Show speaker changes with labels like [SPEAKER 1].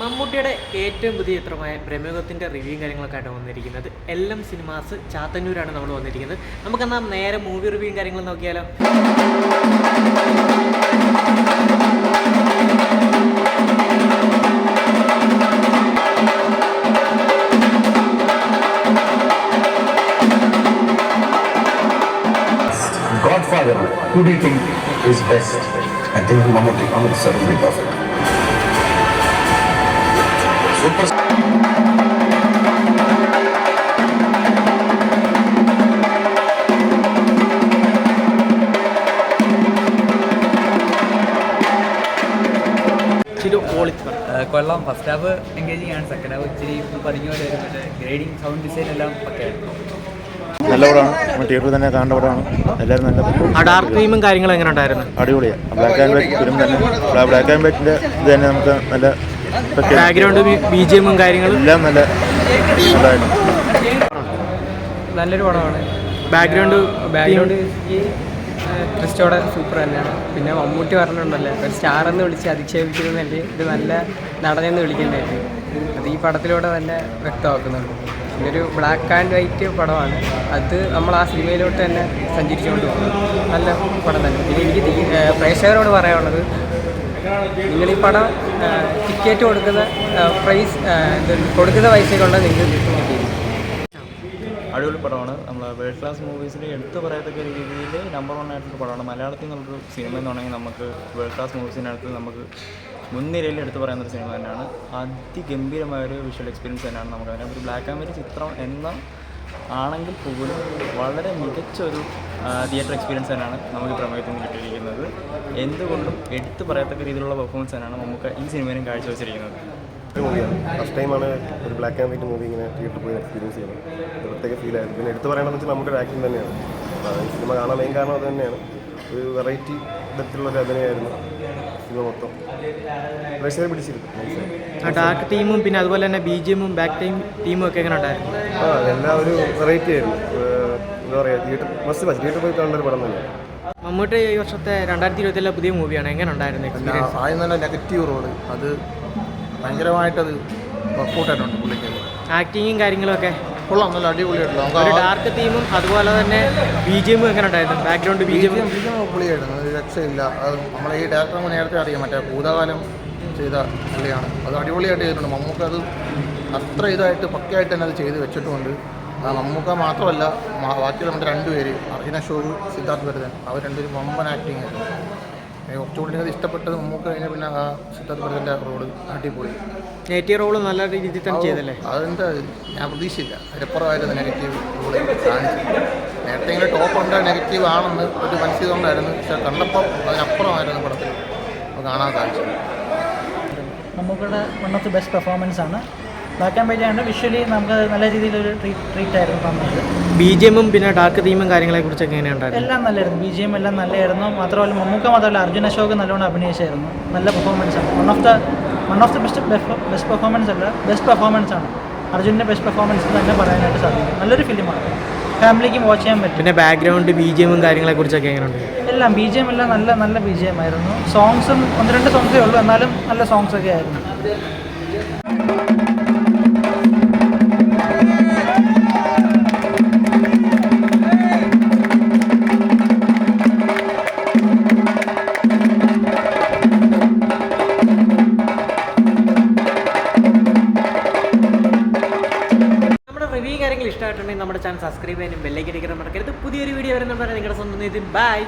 [SPEAKER 1] മമ്മൂട്ടിയുടെ ഏറ്റവും പുതിയ ചിത്രമായ ബ്രഹ്മയുഗത്തിന്റെ റിവ്യൂ കാര്യങ്ങളൊക്കെ ആയിട്ട് വന്നിരിക്കുന്നത് എൽ എം സിനിമാസ് ചാത്തന്നൂരാണ് നമ്മൾ വന്നിരിക്കുന്നത് നമുക്കെന്നാൽ നേരെ മൂവി റിവ്യൂ കാര്യങ്ങൾ നോക്കിയാലോ
[SPEAKER 2] Godfather, who do you think is best? I think Mammootty. Mammootty be perfect.
[SPEAKER 3] ഏഹ് കൊള്ളാം. ഫസ്റ്റ് ഹാഫ് എൻഗേജിങ് ആണ്. സെക്കൻഡ് ഹാഫ് ഇച്ചിരി പറഞ്ഞു പോലെ വരും ഗ്രേഡിങ് സൗണ്ട് ഡിസൈൻ എല്ലാം പക്കയായിരുന്നു
[SPEAKER 4] നല്ല പടമാണ്. തിയേറ്ററിൽ തന്നെ കാണേണ്ട പടമാണ്. എല്ലാവരും നല്ല
[SPEAKER 1] ആ ഡാർക്ക് തീമും കാര്യങ്ങളും എങ്ങനെ ഉണ്ടായിരുന്നു?
[SPEAKER 4] അടിപൊളിയാണ് ബ്ലാക്ക് ആൻഡ് വൈറ്റ് ഫിലിം തന്നെ. ബ്ലാക്ക് ആൻഡ് വൈറ്റിന്റെ ഇത് തന്നെ നമുക്ക് നല്ല.
[SPEAKER 1] ബാക്ക്ഗ്രൗണ്ട് ബി ജി എമ്മും കാര്യങ്ങളും?
[SPEAKER 4] എല്ലാം നല്ല
[SPEAKER 5] നല്ലൊരു പടമാണ്.
[SPEAKER 1] ബാക്ക്ഗ്രൗണ്ട്
[SPEAKER 5] ബാക്ക്ഗ്രൗണ്ട് ഈ ക്രിസ്റ്റോടെ സൂപ്പർ തന്നെയാണ്. പിന്നെ മമ്മൂട്ടി പറഞ്ഞിട്ടുണ്ടല്ലോ ഒരു സ്റ്റാർ എന്ന് വിളിച്ച് അധിക്ഷേപിക്കുന്നതല്ലേ ഇത് നല്ല നടനെന്ന് വിളിക്കേണ്ടതല്ലേ അത് ഈ പടത്തിലൂടെ തന്നെ വ്യക്തമാക്കുന്നുണ്ട്. പിന്നെ ഒരു ബ്ലാക്ക് ആൻഡ് വൈറ്റ് പടമാണ്. അത് നമ്മൾ ആ സിനിമയിലോട്ട് തന്നെ സഞ്ചരിച്ചുകൊണ്ട് പോകും നല്ല പടം തന്നെ. പിന്നെ എനിക്ക് പ്രേക്ഷകരോട് പറയാനുള്ളത് നിങ്ങൾ ഈ പടം ടിക്കറ്റ് കൊടുക്കുന്ന പ്രൈസ് കൊടുക്കുന്ന പൈസ കൊണ്ട് നിങ്ങൾക്ക് കിട്ടിയിരിക്കും
[SPEAKER 3] അടിപൊളി പടമാണ്. നമ്മൾ വേൾഡ് ക്ലാസ് മൂവീസിൽ എടുത്തു പറയത്തക്ക രീതിയിൽ നമ്പർ വൺ ആയിട്ടുള്ള പടമാണ്. മലയാളത്തിൽ നിന്നുള്ളൊരു സിനിമ എന്ന് പറഞ്ഞാൽ നമുക്ക് വേൾഡ് ക്ലാസ് മൂവീസിനകത്ത് നമുക്ക് മുൻനിരയിൽ എടുത്തു പറയുന്ന ഒരു സിനിമ തന്നെയാണ്. അതിഗംഭീരമായ ഒരു വിഷ്വൽ എക്സ്പീരിയൻസ് തന്നെയാണ് നമുക്ക് അതിനകത്ത്. ഒരു ബ്ലാക്ക് ആൻഡ് വൈറ്റ് ചിത്രം എന്ന ആണെങ്കിൽ പോലും വളരെ മികച്ച ഒരു തിയേറ്റർ എക്സ്പീരിയൻസ് തന്നെയാണ് നമുക്ക് പ്രമേയത്തിൽ നിന്ന് കിട്ടിയിരിക്കുന്നത്. എന്തുകൊണ്ടും എടുത്തു പറയത്തക്ക രീതിയിലുള്ള പെർഫോമൻസ് തന്നെയാണ് നമുക്ക് ഈ സിനിമയിലും കാഴ്ചവെച്ചിരിക്കുന്നത്.
[SPEAKER 6] മൂവിയാണ് ഫസ്റ്റ് ടൈമാണ് ഒരു ബ്ലാക്ക് ആൻഡ് വൈറ്റ് മൂവി ഇങ്ങനെ തിയേറ്ററിൽ പോയി എക്സ്പീരിയൻസ് ചെയ്യുന്നത്. പ്രത്യേക ഫീൽ ആയിരുന്നു. പിന്നെ എടുത്തു പറയണമെന്ന് വെച്ചാൽ നമ്മുടെ ഒരു ആക്ടിങ് തന്നെയാണ്. ഈ സിനിമ കാണാൻ മെയിൻ കാരണം അത് തന്നെയാണ്. ഒരു വെറൈറ്റി തരത്തിലുള്ള ഒരു അഭിനയമായിരുന്നു സിനിമ മൊത്തം. പ്രേക്ഷകരെ പിടിച്ചിരുന്നു.
[SPEAKER 1] ഡാർക്ക് തീമും പിന്നെ അതുപോലെ തന്നെ ബി ജി എമ്മും ബാക്ക് ടൈം ടീമും ഒക്കെ എങ്ങനെ ഉണ്ടായിരുന്നു?
[SPEAKER 6] ആ എല്ലാം ഒരു വെറൈറ്റി ആയിരുന്നു. എന്താ പറയുക തിയേറ്റർ മസ്റ്റ് വാച്ച് തിയേറ്ററിൽ പോയി കാണുന്ന ഒരു പടം തന്നെയാണ്
[SPEAKER 1] മമ്മൂട്ടി ഈ വർഷത്തെ രണ്ടായിരത്തി ഇരുപത്തിലെ പുതിയ മൂവിയാണ്. എങ്ങനെ ഉണ്ടായിരുന്നു എക്സ്പീരിയൻസ്
[SPEAKER 7] ആദ്യം നല്ല നെഗറ്റീവ് റോൾ അത് ഭയങ്കരമായിട്ടത് വർക്കൗട്ടായിട്ടുണ്ട് പുള്ളിക്ക്.
[SPEAKER 1] ആക്ടിങ്ങും കാര്യങ്ങളൊക്കെ?
[SPEAKER 7] കൊള്ളാം നല്ല അടിപൊളിയായിട്ടുള്ള
[SPEAKER 1] ഒരു ഡാർക്ക് തീമും അതുപോലെ തന്നെ ബി ജി എമ്മും എങ്ങനെ ഉണ്ടായിരുന്നു? ബാക്ക്ഗ്രൗണ്ട് ബി ജി എം
[SPEAKER 7] പൊളിയായിരുന്നു ഒരു രക്ഷയില്ല. അത് നമ്മളെ ഈ ഡയറക്ടർ നമുക്ക് നേരത്തെ അറിയാം. മറ്റേ ഭൂതകാലം ചെയ്ത പുള്ളിയാണ് അത് അടിപൊളിയായിട്ട് ചെയ്തിട്ടുണ്ട്. മമ്മൂക്ക അത് അത്ര ഇതായിട്ട് പക്കയായിട്ട് തന്നെ അത് ചെയ്ത് വെച്ചിട്ടുമുണ്ട് ആ മമ്മൂക്ക മാത്രമല്ല ബാക്കിയുള്ള നമ്മുടെ രണ്ടുപേര് അർജുന ഷോറ് സിദ്ധാർത്ഥ് ഭരതൻ അവർ രണ്ടുപേരും വമ്പൻ ആക്ടിങ് ആയിരുന്നു. കുറച്ചുകൂടി എനിക്കത് ഇഷ്ടപ്പെട്ടത് മമ്മൂക്ക കഴിഞ്ഞാൽ പിന്നെ ആ സിദ്ധാർത്ഥ് ഭരതന്റെ റോഡ് അടിപൊളി.
[SPEAKER 1] നെഗറ്റീവ് റോൾ നല്ല രീതിയിൽ തന്നെ ചെയ്തല്ലേ?
[SPEAKER 7] അതെന്താ ഞാൻ പ്രതീക്ഷയില്ല അതിലപ്പുറമായിരുന്നു നെഗറ്റീവ് റോൾ നേരത്തെ ഇങ്ങനെ ടോപ്പ് ഉണ്ട് നെഗറ്റീവ് ആണെന്ന് ഒരു മനസ്സിലുണ്ടായിരുന്നു. പക്ഷെ കണ്ടപ്പോൾ അതിനപ്പുറമായിരുന്നു പടത്തിൽ. അത് കാണാൻ സാധിച്ചത്.
[SPEAKER 8] നമുക്കുള്ള one of the best performance ആണ്. ബ്ലാക്ക് പറ്റിയാണ് വിഷ്വലി നമുക്ക് നല്ല രീതിയിലൊരു ട്രീറ്റ് ട്രീറ്റ് ആയിരുന്നു തന്നത്.
[SPEAKER 1] ബി ജി എമ്മും പിന്നെ ഡാർക്ക് തീമും കാര്യങ്ങളെ കുറിച്ചൊക്കെ എങ്ങനെ ഉണ്ടായിരുന്നു
[SPEAKER 8] എല്ലാം നല്ലായിരുന്നു ബി ജി എം എല്ലാം നല്ലതായിരുന്നു. മാത്രമല്ല മമ്മൂക്ക മാത്രമല്ല അർജുൻ അശോക് നല്ലോണം അഭിനയിച്ചായിരുന്നു. നല്ല പെർഫോമൻസ് ആണ്. One of the one of the best best performance അല്ല ബെസ്റ്റ് പെർഫോമൻസ് ആണ്. അർജുന്റെ ബെസ്റ്റ് പെർഫോമൻസ് തന്നെ പറയാനായിട്ട് സാധിക്കും. നല്ലൊരു ഫിലിമാണ്. ഫാമിലിക്കും വാച്ച് ചെയ്യാൻ പറ്റും.
[SPEAKER 1] പിന്നെ ബാക്ക്ഗ്രൗണ്ട് ബി ജി എമ്മും കാര്യങ്ങളെ കുറിച്ചൊക്കെ എങ്ങനെയുണ്ട്?
[SPEAKER 8] എല്ലാം ബി ജി എം എല്ലാം നല്ല നല്ല ബി ജി എം ആയിരുന്നു. സോങ്സും ഒന്ന് രണ്ട് സോങ്സേ ഉള്ളൂ. എന്നാലും നല്ല സോങ്സ് ഒക്കെ ആയിരുന്നു.
[SPEAKER 1] റിവ്യൂ കാര്യങ്ങൾ ഇഷ്ടമായിട്ടുണ്ടെങ്കിൽ നമ്മുടെ ചാനൽ സബ്സ്ക്രൈബ് ചെയ്യാനും ബെല്ലൈക്കൻ അടിക്കണം മറക്കരുത്. പുതിയൊരു വീഡിയോ വരുന്നുണ്ടെങ്കിൽ നിങ്ങളുടെ സ്വന്തം ബൈ